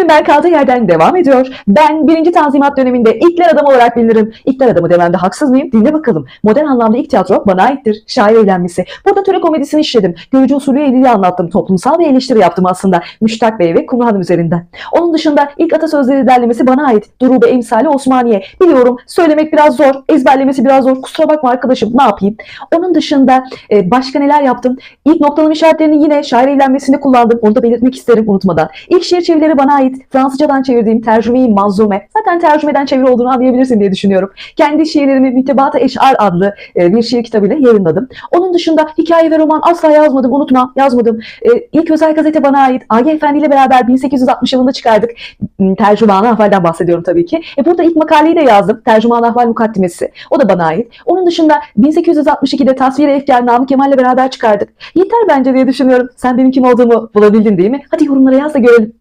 Filmler kaldığı yerden devam ediyor. Ben birinci Tanzimat döneminde ilkler adam olarak bilinirim. İlkler adamı dememde haksız mıyım? Dinle bakalım. Modern anlamda ilk tiyatro bana aittir. Şair eğlenmesi. Burada töre komedisini işledim. Görücü usulü evliliği anlattım. Toplumsal bir eleştiri yaptım aslında. Müştak Bey ve Kumru Hanım üzerinden. Onun dışında ilk atasözleri derlemesi bana ait. Durube emsali Osmaniye. Biliyorum söylemek biraz zor. Ezberlemesi biraz zor. Kusura bakma arkadaşım ne yapayım. Onun dışında e, başka neler yaptım? İlk noktalama işaretlerini yine şair eğlenmesinde kullandım. Onu da belirtmek isterim unutmadan. İlk şiir çevirileri bana ait. Fransızcadan çevirdiğim tercümeyi manzume. Zaten tercümeden çeviri olduğunu anlayabilirsin diye düşünüyorum. Kendi şiirlerimi Mütebata Eş'ar adlı e, bir şiir kitabıyla yayınladım. Onun dışında hikaye ve roman asla yazmadım. Unutma yazmadım. E, ilk özel gazete bana ait. Agi Efendi ile beraber 1860 yılında çıkardık. Hmm, Tercüman-ı Ahval'den bahsediyorum tabii ki. E, burada ilk makaleyi de yazdım. Tercüman-ı Ahval Mukaddimesi. O da bana ait. Onun dışında 1862'de Tasvir-i Efkar Namık Kemal'le beraber çıkardık. Yeter bence diye düşünüyorum. Sen benim kim olduğumu bulabildin değil mi? Hadi yorumlara yaz da görelim.